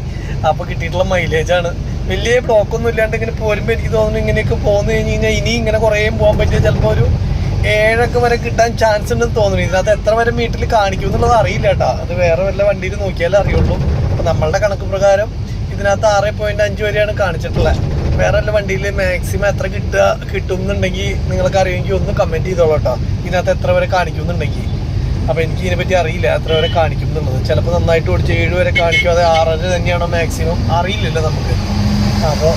അപ്പോൾ കിട്ടിയിട്ടുള്ള മൈലേജാണ് വലിയ ബ്ലോക്കൊന്നും ഇല്ലാണ്ട് ഇങ്ങനെ പോരുമ്പോൾ എനിക്ക് തോന്നുന്നു ഇങ്ങനെയൊക്കെ പോന്നു കഴിഞ്ഞ് കഴിഞ്ഞാൽ ഇനി ഇങ്ങനെ കുറേ പോകാൻ പറ്റിയ ചിലപ്പോൾ ഒരു ഏഴൊക്കെ വരെ കിട്ടാൻ ചാൻസ് ഉണ്ടെന്ന് തോന്നുന്നു. ഇതിനകത്ത് എത്ര വരെ മീറ്ററിൽ കാണിക്കും എന്നുള്ളത് അറിയില്ല കേട്ടോ. അത് വേറെ വല്ല വണ്ടിയിൽ നോക്കിയാലേ അറിയുള്ളൂ. അപ്പൊ നമ്മളുടെ കണക്ക് പ്രകാരം ഇതിനകത്ത് ആറ് പോയിന്റ് അഞ്ച് വരെയാണ് കാണിച്ചിട്ടുള്ളത്. വേറെ വല്ല വണ്ടിയിൽ മാക്സിമം എത്ര കിട്ടുക കിട്ടും എന്നുണ്ടെങ്കിൽ നിങ്ങൾക്ക് അറിയുമെങ്കിൽ ഒന്ന് കമന്റ് ചെയ്തോളൂ കേട്ടോ. ഇതിനകത്ത് എത്ര വരെ കാണിക്കും എന്നുണ്ടെങ്കിൽ അപ്പൊ എനിക്ക് ഇതിനെപ്പറ്റി അറിയില്ല എത്ര വരെ കാണിക്കും എന്നുള്ളത് ചിലപ്പോൾ നന്നായിട്ട് ഓടിച്ച് ഏഴ് വരെ കാണിക്കും. അത് ആറര തന്നെയാണോ മാക്സിമം അറിയില്ലല്ലോ നമുക്ക്. അപ്പോൾ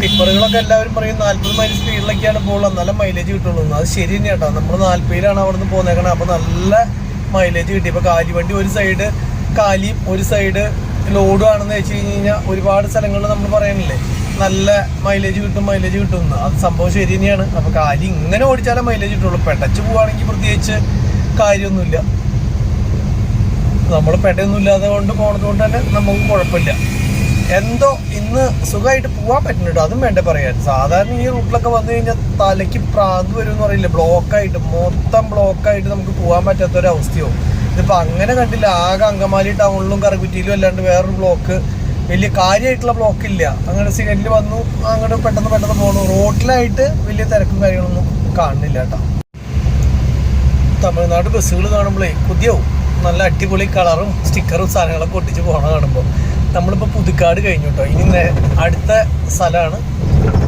ടിപ്പറുകളൊക്കെ എല്ലാവരും പറയും നാല്പത് മൈൽ സ്പീഡിലൊക്കെയാണ് പോകുന്നത് നല്ല മൈലേജ് കിട്ടുള്ളൂ. അത് ശരി തന്നെ കേട്ടോ. നമ്മൾ നാല്പതിലാണ് അവിടെ നിന്ന് പോന്നേക്കണത് അപ്പോൾ നല്ല മൈലേജ് കിട്ടി. ഇപ്പോൾ കാലി വണ്ടി ഒരു സൈഡ് കാലിയും ഒരു സൈഡ് ലോഡും ആണെന്ന് വെച്ച് കഴിഞ്ഞ് കഴിഞ്ഞാൽ ഒരുപാട് സ്ഥലങ്ങളിൽ നമ്മൾ പറയണില്ലേ നല്ല മൈലേജ് കിട്ടും മൈലേജ് കിട്ടും അത് സംഭവം ശരി തന്നെയാണ്. അപ്പോൾ കാലി ഇങ്ങനെ ഓടിച്ചാലേ മൈലേജ് കിട്ടുള്ളൂ. പെടച്ച് പോവുകയാണെങ്കിൽ പ്രത്യേകിച്ച് കാര്യമൊന്നുമില്ല. നമ്മൾ പെടയൊന്നുമില്ലാതെ കൊണ്ട് പോണത് കൊണ്ട് തന്നെ നമുക്ക് കുഴപ്പമില്ല. എന്തോ ഇന്ന് സുഖമായിട്ട് പോകാൻ പറ്റുന്നുണ്ട്. അതും വേണ്ട പറയാൻ. സാധാരണ ഈ റൂട്ടിലൊക്കെ വന്നു കഴിഞ്ഞാൽ തലയ്ക്ക് പ്രാന്ത് വരും എന്ന് പറയില്ല? ബ്ലോക്കായിട്ട് മൊത്തം ബ്ലോക്കായിട്ട് നമുക്ക് പോകാൻ പറ്റാത്ത ഒരു അവസ്ഥയോ ഇതിപ്പോ അങ്ങനെ കണ്ടില്ല. ആകെ അങ്കമാലി ടൗണിലും കറുകുറ്റിയിലും അല്ലാണ്ട് വേറൊരു ബ്ലോക്ക്. വലിയ കാര്യമായിട്ടുള്ള ബ്ലോക്ക് ഇല്ല അങ്ങനെ സിഗ്നലിൽ വന്നു അങ്ങോട്ട് പെട്ടെന്ന് പെട്ടെന്ന് പോകണു റോഡിലായിട്ട് വലിയ തിരക്കും കാര്യങ്ങളൊന്നും കാണുന്നില്ല കേട്ടോ. തമിഴ്നാട് ബസ്സുകൾ കാണുമ്പോഴേ കൊതിയാവും. നല്ല അടിപൊളി കളറും സ്റ്റിക്കറും സാധനങ്ങളൊക്കെ ഒട്ടിച്ച് പോകണ കാണുമ്പോൾ നമ്മളിപ്പോൾ പുതുക്കാട് കഴിഞ്ഞു കേട്ടോ ഇനി അടുത്ത സ്ഥലമാണ്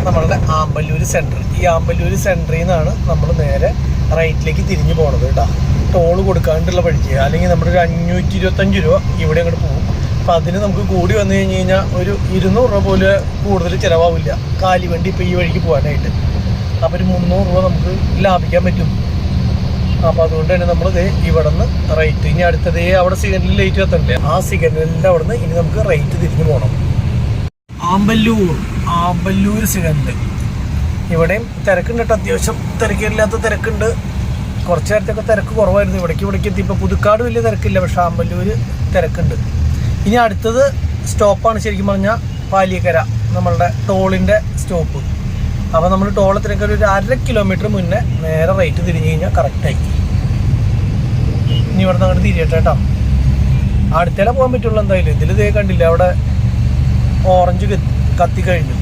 നമ്മളുടെ ആമ്പല്ലൂർ സെന്റർ ഈ ആമ്പല്ലൂർ സെന്ററിൽ നിന്നാണ് നമ്മൾ നേരെ റൈറ്റിലേക്ക് തിരിഞ്ഞു പോണത് കേട്ടോ. ടോൾ കൊടുക്കാണ്ടുള്ള വഴിക്ക് അല്ലെങ്കിൽ നമ്മുടെ ഒരു അഞ്ഞൂറ്റി ഇരുപത്തഞ്ച് രൂപ ഇവിടെ അങ്ങോട്ട് പോകും. അപ്പൊ അതിന് നമുക്ക് കൂടി വന്നു കഴിഞ്ഞ് കഴിഞ്ഞാൽ ഒരു ഇരുന്നൂറ് രൂപ പോലെ കൂടുതൽ ചിലവാവില്ല. കാലി വണ്ടി ഇപ്പോൾ ഈ വഴിക്ക് പോകാനായിട്ട് അപ്പോൾ ഒരു മുന്നൂറ് രൂപ നമുക്ക് ലാഭിക്കാൻ പറ്റും. അപ്പോൾ അതുകൊണ്ട് തന്നെ നമ്മൾ ഇവിടെ നിന്ന് റൈറ്റ് ഇനി അടുത്തതേ അവിടെ സിഗ്നലിൽ ലൈറ്റ് കത്തണ്ടേ ആ സിഗ്നലിന്റെ അവിടെ നിന്ന് ഇനി നമുക്ക് റൈറ്റ് തിരിഞ്ഞു പോകണം ആമ്പല്ലൂർ. ആമ്പല്ലൂർ സിഗ്നൽ ഇവിടെയും തിരക്കുണ്ട് കേട്ടോ അത്യാവശ്യം തിരക്കില്ലാത്ത തിരക്കുണ്ട്. കുറച്ച് നേരത്തൊക്കെ തിരക്ക് കുറവായിരുന്നു. ഇവിടേക്ക് ഇവിടേക്ക് എത്തി ഇപ്പോൾ പുതുക്കാട് വലിയ തിരക്കില്ല. പക്ഷെ ആമ്പല്ലൂർ തിരക്കുണ്ട്. ഇനി അടുത്തത് സ്റ്റോപ്പാണ് ശരിക്കും പറഞ്ഞാൽ പാലിയക്കര. നമ്മളുടെ ടോളിന്റെ സ്റ്റോപ്പ് അപ്പോൾ നമ്മൾ ടോളത്തിനൊക്കെ ഒരു അര കിലോമീറ്റർ മുന്നേ നേരെ റേറ്റ് തിരിഞ്ഞു കഴിഞ്ഞാൽ കറക്റ്റായി ഇനി ഇവിടെ നിന്ന് അങ്ങോട്ട് തിരിയട്ടെ കേട്ടോ. അടുത്തേലെ പോകാൻ പറ്റുള്ളൂ എന്തായാലും. ഇതിൽ ഇതേ കണ്ടില്ല അവിടെ ഓറഞ്ച് കത്തി കത്തിക്കഴിഞ്ഞു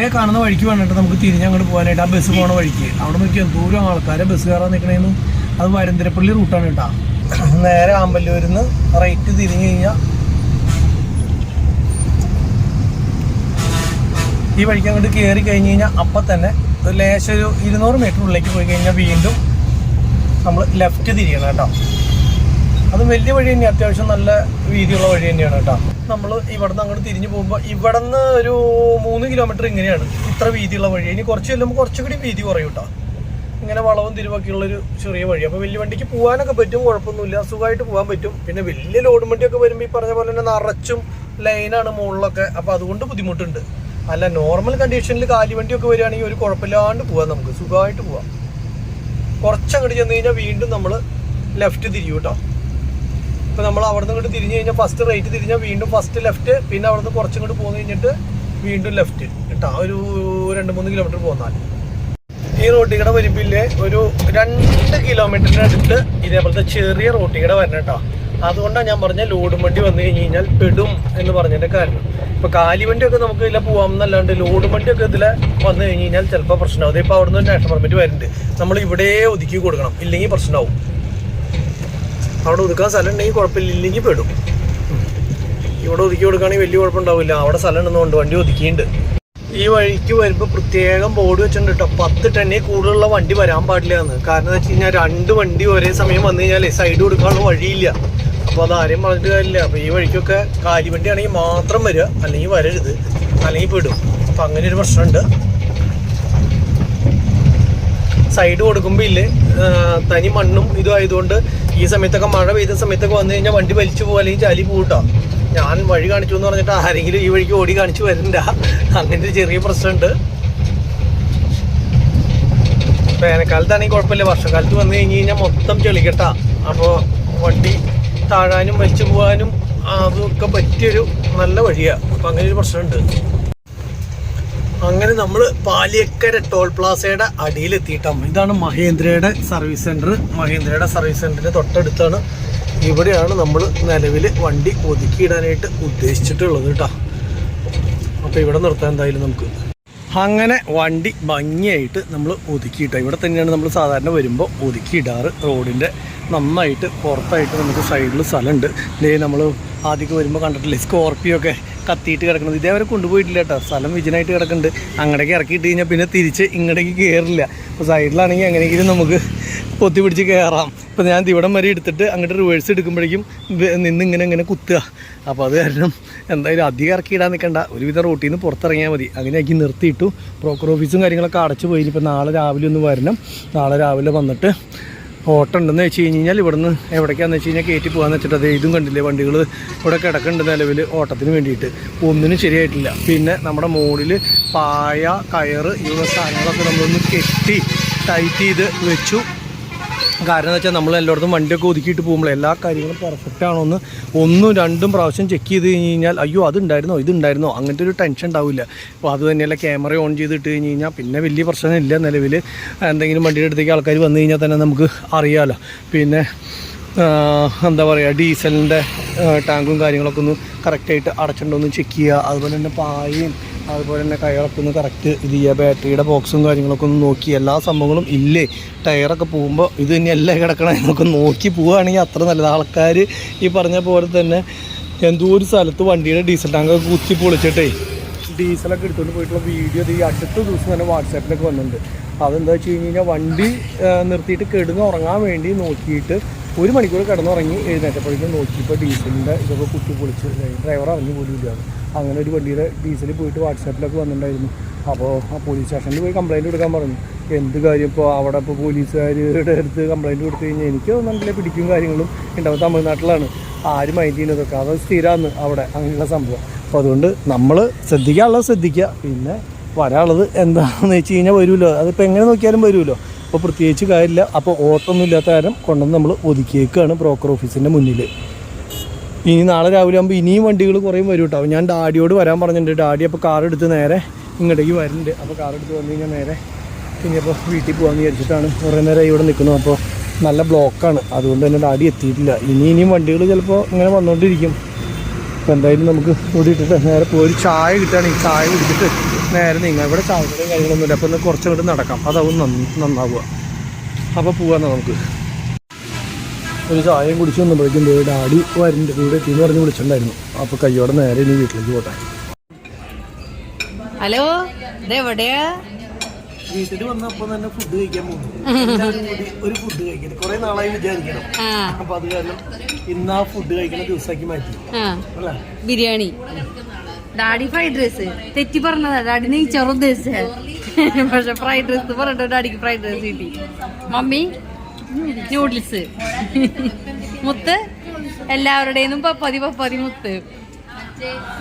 ഇതേ കാണുന്ന വഴിക്ക് വേണ്ടിട്ട് നമുക്ക് തിരിഞ്ഞ് അങ്ങോട്ട് പോകാനായിട്ട് ആ ബസ് പോണ വഴിക്ക്. അവിടെ നോക്കിയാൽ ദൂരം ആൾക്കാരെ ബസ് കയറാൻ നിൽക്കണേന്ന് അത് വരന്തരപ്പള്ളി റൂട്ടാണ് കേട്ടോ. നേരെ ആമ്പല്ലൂരിൽ നിന്ന് റൈറ്റ് തിരിഞ്ഞു കഴിഞ്ഞാൽ ഈ വഴിക്ക് അങ്ങോട്ട് കയറി കഴിഞ്ഞ് കഴിഞ്ഞാൽ അപ്പം തന്നെ ലേശം ഒരു ഇരുന്നൂറ് മീറ്റർ ഉള്ളിലേക്ക് പോയി കഴിഞ്ഞാൽ വീണ്ടും നമ്മൾ ലെഫ്റ്റ് തിരിയണം കേട്ടോ. അത് വലിയ വഴി തന്നെയാണ് അത്യാവശ്യം നല്ല വീതിയുള്ള വഴി തന്നെയാണ് കേട്ടോ. നമ്മൾ ഇവിടെ നിന്ന് അങ്ങോട്ട് തിരിഞ്ഞു പോകുമ്പോൾ ഇവിടെ നിന്ന് ഒരു മൂന്ന് കിലോമീറ്റർ ഇങ്ങനെയാണ് ഇത്ര വീതിയുള്ള വഴി. ഇനി കുറച്ച് ചെല്ലുമ്പോൾ കുറച്ചുകൂടി വീതി കുറയും കേട്ടോ. ഇങ്ങനെ വളവും തിരുവൊക്കെയുള്ളൊരു ചെറിയ വഴി. അപ്പോൾ വലിയ വണ്ടിക്ക് പോകാനൊക്കെ പറ്റും കുഴപ്പമൊന്നുമില്ല. സുഖമായിട്ട് പോകാൻ പറ്റും. പിന്നെ വലിയ ലോഡ് വണ്ടിയൊക്കെ വരുമ്പോൾ ഈ പറഞ്ഞ പോലെ തന്നെ നിറച്ചും ലൈനാണ് മുകളിലൊക്കെ. അപ്പോൾ അതുകൊണ്ട് ബുദ്ധിമുട്ടുണ്ട്. അല്ല നോർമൽ കണ്ടീഷനിൽ കാലി വണ്ടിയൊക്കെ വരികയാണെങ്കിൽ ഒരു കുഴപ്പമില്ലാണ്ട് പോകാം നമുക്ക്. സുഖമായിട്ട് പോവാം. കുറച്ചങ്ങോട്ട് ചെന്ന് കഴിഞ്ഞാൽ വീണ്ടും നമ്മൾ ലെഫ്റ്റ് തിരിയും കേട്ടോ ഇപ്പൊ നമ്മൾ അവിടെ നിന്ന് ഇങ്ങോട്ട് തിരിഞ്ഞു കഴിഞ്ഞാൽ ഫസ്റ്റ് റൈറ്റ് തിരിഞ്ഞാൽ വീണ്ടും ഫസ്റ്റ് ലെഫ്റ്റ് പിന്നെ അവിടെ നിന്ന് കുറച്ചും കൂടി പോന്നു കഴിഞ്ഞിട്ട് വീണ്ടും ലെഫ്റ്റ് കേട്ടോ ഒരു രണ്ട് മൂന്ന് കിലോമീറ്റർ പോന്നാൽ ഈ റോട്ടിക്കട വരുമ്പില്ലേ ഒരു രണ്ട് കിലോമീറ്ററിന് അടുത്ത് ഇതേപോലത്തെ ചെറിയ റോട്ടിക്കട വരണം കേട്ടോ. അതുകൊണ്ടാണ് ഞാൻ പറഞ്ഞ ലോഡും വണ്ടി വന്നു കഴിഞ്ഞ് കഴിഞ്ഞാൽ പെടും എന്ന് പറഞ്ഞതിന്റെ കാരണം. ഇപ്പൊ കാലിവണ്ടിയൊക്കെ നമുക്ക് ഇതിലെ പോവാം എന്നല്ലാണ്ട് ലോഡ് വണ്ടിയൊക്കെ ഇതിലെ വന്നു കഴിഞ്ഞ് കഴിഞ്ഞാൽ ചിലപ്പോൾ പ്രശ്നമാവും അതിപ്പോൾ അവിടെ നിന്ന് നാഷണൽ പെർമിറ്റ് വരുന്നുണ്ട്. നമ്മൾ ഇവിടെ ഒതുക്കി കൊടുക്കണം. ഇല്ലെങ്കിൽ പ്രശ്നമാവും അവിടെ ഒതുക്കാൻ സ്ഥലം ഉണ്ടെങ്കിൽ കുഴപ്പമില്ല ഇല്ലെങ്കിൽ പെടും. ഇവിടെ ഒതുക്കി കൊടുക്കുകയാണെങ്കിൽ വലിയ കുഴപ്പമുണ്ടാവില്ല. അവിടെ സ്ഥലം ഉണ്ടെന്നുകൊണ്ട് വണ്ടി ഒതുക്കിയിട്ടുണ്ട് ഈ വഴിക്ക് വരുമ്പോൾ പ്രത്യേകം ബോർഡ് വെച്ചിട്ടുണ്ട് കേട്ടോ പത്ത് ടണ്ണിൽ കൂടുതലുള്ള വണ്ടി വരാൻ പാടില്ല എന്ന് കാരണം എന്താ വെച്ച് കഴിഞ്ഞാൽ രണ്ട് വണ്ടി ഒരേ സമയം വന്നു കഴിഞ്ഞാൽ സൈഡ് കൊടുക്കാനുള്ള വഴിയില്ല. അപ്പോൾ അത് ആരെയും പറഞ്ഞിട്ട് കാര്യമില്ല. അപ്പോൾ ഈ വഴിക്കൊക്കെ കാലിവണ്ടി ആണെങ്കിൽ മാത്രം വരിക. അല്ലെങ്കിൽ വരരുത്. അല്ലെങ്കിൽ പെടും. അപ്പോൾ അങ്ങനെ ഒരു പ്രശ്നമുണ്ട്. സൈഡ് കൊടുക്കുമ്പോൾ ഇല്ലേ. തനി മണ്ണും ഇതും ആയതുകൊണ്ട് ഈ സമയത്തൊക്കെ മഴ പെയ്ത സമയത്തൊക്കെ വന്നു കഴിഞ്ഞാൽ വണ്ടി വലിച്ചു പോകുക അല്ലെങ്കിൽ ചാലി പോകട്ടോ ഞാൻ വഴി കാണിച്ചു എന്ന് പറഞ്ഞിട്ട് ആരെങ്കിലും ഈ വഴിക്ക് ഓടി കാണിച്ചു വരണ്ട. അങ്ങനെ ഒരു ചെറിയ പ്രശ്നമുണ്ട്. വേനൽക്കാലത്താണെങ്കിൽ കുഴപ്പമില്ല. വർഷക്കാലത്ത് വന്നു കഴിഞ്ഞ് കഴിഞ്ഞാൽ മൊത്തം ചെളിക്കട്ട അപ്പോൾ വണ്ടി താഴാനും വലിച്ചു പോകാനും അതൊക്കെ പറ്റിയൊരു നല്ല വഴിയാണ് അപ്പം അങ്ങനെ ഒരു പ്രശ്നമുണ്ട്. അങ്ങനെ നമ്മൾ പാലിയക്കര ടോൾ പ്ലാസയുടെ അടിയിലെത്തിയിട്ടാണ് ഇതാണ് മഹേന്ദ്രയുടെ സർവീസ് സെന്റർ മഹേന്ദ്രയുടെ സർവീസ് സെന്ററിന്റെ തൊട്ടടുത്താണ്. ഇവിടെയാണ് നമ്മൾ നിലവിൽ വണ്ടി ഒതുക്കിയിടാനായിട്ട് ഉദ്ദേശിച്ചിട്ടുള്ളത് കേട്ടോ. അപ്പോൾ ഇവിടെ നിർത്താൻ എന്തായാലും നമുക്ക്. അങ്ങനെ വണ്ടി ഭംഗിയായിട്ട് നമ്മൾ ഒതുക്കിയിട്ട. ഇവിടെ തന്നെയാണ് നമ്മൾ സാധാരണ വരുമ്പോൾ ഒതുക്കിയിടാറ് റോഡിന്റെ നന്നായിട്ട് പുറത്തായിട്ട് നമുക്ക് സൈഡിൽ സ്ഥലമുണ്ട്. ഇതേ നമ്മൾ ആദ്യമൊക്കെ വരുമ്പോൾ കണ്ടിട്ടില്ലേ സ്കോർപ്പിയോ ഒക്കെ കത്തിയിട്ട് കിടക്കുന്നത്. ഇതേവരെ കൊണ്ടുപോയിട്ടില്ല കേട്ടോ. സ്ഥലം വിജനായിട്ട് കിടക്കുന്നുണ്ട്. അങ്ങടേക്ക് ഇറക്കിയിട്ട് കഴിഞ്ഞാൽ പിന്നെ തിരിച്ച് ഇങ്ങടേക്ക് കയറില്ല അപ്പോൾ സൈഡിലാണെങ്കിൽ എങ്ങനെയെങ്കിലും നമുക്ക് പൊത്തി പിടിച്ച് കയറാം ഇപ്പം ഞാൻ ഇവിടം വരെ എടുത്തിട്ട് അങ്ങോട്ട് റിവേഴ്സ് എടുക്കുമ്പോഴേക്കും നിന്ന് ഇങ്ങനെ ഇങ്ങനെ കുത്തുക. അപ്പോൾ അത് കാരണം എന്തായാലും അധികം ഇറക്കി ഇടാൻ നിൽക്കണ്ട ഒരുവിധം റോട്ടിൽ നിന്ന് പുറത്തിറങ്ങിയാൽ മതി. അങ്ങനെയാക്കി നിർത്തിയിട്ടു. ബ്രോക്കർ ഓഫീസും കാര്യങ്ങളൊക്കെ അടച്ചു പോയി. ഇപ്പം നാളെ രാവിലെ ഒന്ന് വരണം. നാളെ രാവിലെ വന്നിട്ട് ഓട്ടം ഉണ്ടെന്ന് വെച്ച് കഴിഞ്ഞ് കഴിഞ്ഞാൽ ഇവിടുന്ന് എവിടേക്കാന്ന് വെച്ച് കഴിഞ്ഞാൽ കയറ്റി പോകാന്ന് വെച്ചിട്ട് അത് ഇതും കണ്ടില്ലേ വണ്ടികൾ ഇവിടെ കിടക്കുന്നുണ്ട് നിലവിൽ ഓട്ടത്തിന് വേണ്ടിയിട്ട്. ഒന്നിനും ശരിയായിട്ടില്ല. പിന്നെ നമ്മുടെ മുകളിൽ പായ കയറ് ഇവ സാധനങ്ങളൊക്കെ നമ്മളൊന്ന് കെട്ടി ടൈറ്റ് ചെയ്ത് വെച്ചു. കാരണം എന്ന് വെച്ചാൽ നമ്മൾ എല്ലായിടത്തും വണ്ടിയൊക്കെ ഒതുക്കിയിട്ട് പോകുമ്പോൾ എല്ലാ കാര്യങ്ങളും പെർഫെക്റ്റ് ആണോന്ന് ഒന്നും രണ്ടും പ്രാവശ്യം ചെക്ക് ചെയ്ത് കഴിഞ്ഞ് കഴിഞ്ഞാൽ അയ്യോ അതുണ്ടായിരുന്നോ? ഇതുണ്ടായിരുന്നോ? അങ്ങനത്തെ ഒരു ടെൻഷൻ ഉണ്ടാവില്ല. അപ്പോൾ അത് തന്നെയല്ല ക്യാമറ ഓൺ ചെയ്തിട്ട് കഴിഞ്ഞ് കഴിഞ്ഞാൽ പിന്നെ വലിയ പ്രശ്നമില്ല നിലവിൽ എന്തെങ്കിലും വണ്ടിയുടെ അടുത്തേക്ക് ആൾക്കാർ വന്നു കഴിഞ്ഞാൽ തന്നെ നമുക്ക് അറിയാമല്ലോ പിന്നെ എന്താ പറയുക ഡീസലിന്റെ ടാങ്കും കാര്യങ്ങളൊക്കെ ഒന്ന് കറക്റ്റായിട്ട് അടച്ചിട്ടുണ്ടോ എന്ന് ചെക്ക് ചെയ്യുക. അതുപോലെ തന്നെ പായയും അതുപോലെ തന്നെ കയറൊക്കെ ഒന്ന് കറക്റ്റ് ഇത് ചെയ്യുക ബാറ്ററിയുടെ ബോക്സും കാര്യങ്ങളൊക്കെ ഒന്ന് നോക്കി. എല്ലാ സംഭവങ്ങളും ഇല്ലേ? ടയറൊക്കെ പോകുമ്പോൾ ഇത് തന്നെയല്ലേ കിടക്കണം? എന്നൊക്കെ നോക്കി പോവുകയാണെങ്കിൽ അത്ര നല്ലത്. ആൾക്കാർ ഈ പറഞ്ഞ പോലെ തന്നെ എന്തോ ഒരു സ്ഥലത്ത് വണ്ടിയുടെ ഡീസൽ ടാങ്കൊക്കെ കുത്തി പൊളിച്ചിട്ടേ ഡീസലൊക്കെ എടുത്തുകൊണ്ട് പോയിട്ടുള്ള വീഡിയോ ഈ അടുത്ത ദിവസം തന്നെ വാട്സാപ്പിലൊക്കെ വന്നിട്ടുണ്ട്. അതെന്താ വെച്ച് കഴിഞ്ഞ് കഴിഞ്ഞാൽ വണ്ടി നിർത്തിയിട്ട് കിടന്ന് ഉറങ്ങാൻ വേണ്ടി നോക്കിയിട്ട് ഒരു മണിക്കൂർ കിടന്നുറങ്ങി എഴുന്നേറ്റപ്പോഴേക്കും നോക്കിയപ്പോൾ ഡീസലിന്റെ ഇതൊക്കെ കുത്തി പൊളിച്ച് ഡ്രൈവർ അറിഞ്ഞു പോലും ഇല്ലാതെ അങ്ങനെ ഒരു വണ്ടിയുടെ ഡീസൽ പോയിട്ട് വാട്സാപ്പിലൊക്കെ വന്നിട്ടുണ്ടായിരുന്നു. അപ്പോൾ ആ പോലീസ് സ്റ്റേഷനിൽ പോയി കംപ്ലയിന്റ് കൊടുക്കാൻ പറഞ്ഞു. എന്ത് കാര്യം ഇപ്പോൾ അവിടെ ഇപ്പോൾ പോലീസുകാരുടെ അടുത്ത് കംപ്ലയിന്റ് കൊടുത്തു കഴിഞ്ഞാൽ എനിക്ക് നല്ല പിടിക്കും കാര്യങ്ങളും. ഉണ്ടാവും തമിഴ്നാട്ടിലാണ്. ആരും മൈൻഡ് ചെയ്യുന്നതൊക്കെ അത് സ്ഥിരമാണ് അവിടെ അങ്ങനെയുള്ള സംഭവം. അപ്പോൾ അതുകൊണ്ട് നമ്മൾ ശ്രദ്ധിക്കാനുള്ളത് ശ്രദ്ധിക്കുക. പിന്നെ വരാനുള്ളത് എന്താണെന്ന് വെച്ച് കഴിഞ്ഞാൽ വരുമല്ലോ. അതിപ്പോൾ എങ്ങനെ നോക്കിയാലും വരുമല്ലോ. അപ്പോൾ പ്രത്യേകിച്ച് കാര്യമില്ല. അപ്പോൾ ഓട്ടൊന്നും ഇല്ലാത്ത കാര്യം കൊണ്ടുവന്ന് നമ്മൾ ഒതുക്കിയേക്കാണ് ബ്രോക്കർ ഓഫീസിന്റെ മുന്നിൽ ഇനി നാളെ രാവിലെ ആകുമ്പോൾ ഇനിയും വണ്ടികൾ കുറേ വരും കേട്ടോ ഞാൻ ഡാഡിയോട് വരാൻ പറഞ്ഞിട്ടുണ്ട്. ഡാഡി അപ്പോൾ കാർ എടുത്ത് നേരെ ഇങ്ങോട്ടേക്ക് വരുന്നുണ്ട്. അപ്പോൾ കാർ എടുത്ത് വന്നു കഴിഞ്ഞാൽ നേരെ ഇനിയിപ്പോൾ വീട്ടിൽ പോകാമെന്ന് വിചാരിച്ചിട്ടാണ് കുറേ നേരം ഇവിടെ നിൽക്കുന്നു അപ്പോൾ നല്ല ബ്ലോക്കാണ് അതുകൊണ്ട് തന്നെ ഡാഡി എത്തിയിട്ടില്ല. ഇനി ഇനിയും വണ്ടികൾ ചിലപ്പോൾ ഇങ്ങനെ വന്നുകൊണ്ടിരിക്കും അപ്പോൾ എന്തായാലും നമുക്ക് ഇവിടെ ഇട്ടിട്ട് നേരെ പോയി ഒരു ചായ ഈ ചായ കുടിച്ചിട്ട് നേരെ നീങ്ങാം. ഇവിടെ ചായക്കടയും കാര്യങ്ങളൊന്നുമില്ല. അപ്പോൾ ഒന്ന് കുറച്ചങ്ങോട്ട് നടക്കാം. അതാവും നന്ന നന്നാവുക. അപ്പോൾ പോകാമെന്നാണ് നമുക്ക്. ഒരു ചായയും കുടിച്ച് വന്നപ്പോഴേക്കും ദേ ഡാഡി വരുന്നുണ്ട്. ഇവിടെ എത്തിയെന്ന് പറഞ്ഞ് വിളിച്ചിട്ടുണ്ടായിരുന്നു. അപ്പോൾ കയ്യോടെ നേരെ ഇനി വീട്ടിലേക്ക് പോട്ടെ. ഹലോ എവിടെയാ? വീട്ടിൽ വന്നപ്പോൾ തന്നെ ഫുഡ് കഴിക്കാൻ പോകുന്നു ഒരു ഫുഡ് കഴിക്കണം കുറേ നാളായി വിചാരിക്കണം. അപ്പൊ അപ്പോൾ അത് കാരണം ഇന്ന് ആ ഫുഡ് കഴിക്കുന്ന ദിവസമാക്കി മാറ്റി. അല്ലേ? ബിരിയാണി. ഡാഡി ഫ്രൈഡ് റൈസ് തെറ്റി പറഞ്ഞതാ. ഡാഡി നെയ്ച്ചോറ് ഉദ്ദേശിച്ചേ പക്ഷെ ഫ്രൈഡ് റൈസ് പറഞ്ഞിട്ട് ഡാഡിക്ക് ഫ്രൈഡ് റൈസ് കിട്ടി. മമ്മി? നൂഡിൽസ്. മുത്ത്? എല്ലാവരുടെയും പപ്പതി പപ്പതി മുത്ത്.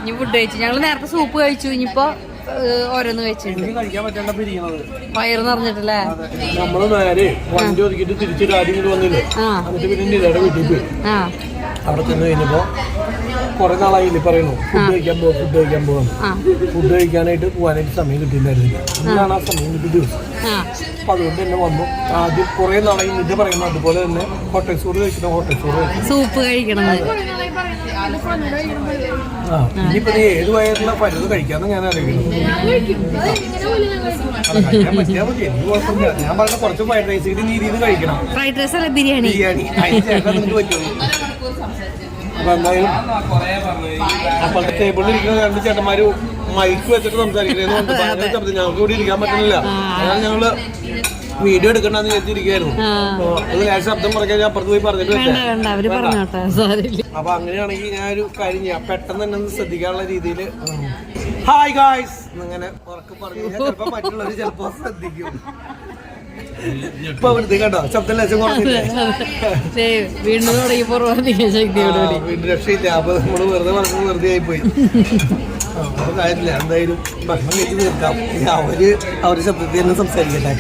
ഇനി ഫുഡ് കഴിച്ചു. ഞങ്ങൾ നേരത്തെ സൂപ്പ് കഴിച്ചു. ഇനിയിപ്പോ ഓരോന്ന് കഴിച്ചിട്ടുണ്ട്. വയറ് നിറഞ്ഞിട്ടല്ലേ? നമ്മൾ നേരെ വണ്ടി തിരിച്ച് വന്നില്ലേ? അവിടെ ചെന്ന് കഴിഞ്ഞപ്പോൾ കുറെ നാളായില്ലേ പറയുന്നു ഫുഡ് കഴിക്കാൻ പോവാ ഫുഡ് കഴിക്കാൻ പോകും ഫുഡ് കഴിക്കാനായിട്ട് പോകാനായിട്ട് സമയം കിട്ടിയിട്ടുണ്ടായിരുന്നില്ല. ഇന്നാണ് ആ സമയം കിട്ടിയ ദിവസം. അപ്പൊ അതുകൊണ്ട് തന്നെ വന്നു. ആദ്യം കുറെ നാളായി ഇത് പറയുന്നു അതുപോലെ തന്നെ ഹോട്ടൽ സൂറ് കഴിക്കണം ഹോട്ടൽ സൂറ് കഴിക്കണം. സൂപ്പ് കഴിക്കണത് ആ ഇനിയിപ്പോ ഏത് വയറിലുള്ള പലത് കഴിക്കാന്ന് ഞാൻ അത് കഴിക്കാൻ പറ്റിയാ മതി. എനിക്ക് കുഴപ്പമില്ല. ഞാൻ പറഞ്ഞ കുറച്ച് ഫ്രൈഡ് റൈസ് ഇത് നീ ഇതിന്ന് കഴിക്കണം. ഫ്രൈഡ് റൈസ് അല്ല ബിരിയാണി. ബിരിയാണി. അതിന് ചേട്ടാ നിനക്ക് പറ്റുള്ളൂ അപ്പൊ എന്തായാലും അപ്പോഴത്തെ ടേബിളിൽ ഇരിക്കുന്ന രണ്ട് ചേട്ടന്മാര് മൈക്ക് വെച്ചിട്ട് സംസാരിക്കുന്നത് ശബ്ദം. ഞങ്ങൾക്ക് ഇവിടെ ഇരിക്കാൻ പറ്റുന്നില്ല. അതാണ് ഞങ്ങൾ വീഡിയോ എടുക്കണ്ടെന്ന് വിചാരിച്ചിരിക്കുന്നു അത് ലേശം ശബ്ദം പറഞ്ഞാൽ ഞാൻ അപ്പുറത്ത് പോയി പറഞ്ഞിട്ട് അപ്പൊ അങ്ങനെയാണെങ്കിൽ ഞാൻ ഒരു കാര്യം ചെയ്യാം. പെട്ടെന്ന് തന്നെ ഒന്ന് ശ്രദ്ധിക്കാനുള്ള രീതിയിൽ ഹായ് ഗായ്സ് അങ്ങനെ ഉറക്കെ പറഞ്ഞു ചിലപ്പോ മറ്റുള്ളവർ ചിലപ്പോ ശ്രദ്ധിക്കും. ഇപ്പൊ അവിടുത്തെ കേട്ടോ ശബ്ദം ലേശം കുറഞ്ഞില്ലേ ദേ, വീണ്ടും തുടങ്ങി പൂർവധികം ശക്തിയോടുകൂടി ആ, വീണ്ടും രക്ഷയില്ല. അപ്പൊ നമ്മൾ വെറുതെ പറഞ്ഞു വെറുതെ ആയിപ്പോയി. ആ, കാര്യമില്ല. എന്തായാലും ഭക്ഷണം കഴിച്ച് തീർക്കാം. അവർ അവരുടെ ശബ്ദത്തിൽ തന്നെ സംസാരിക്കട്ടെ.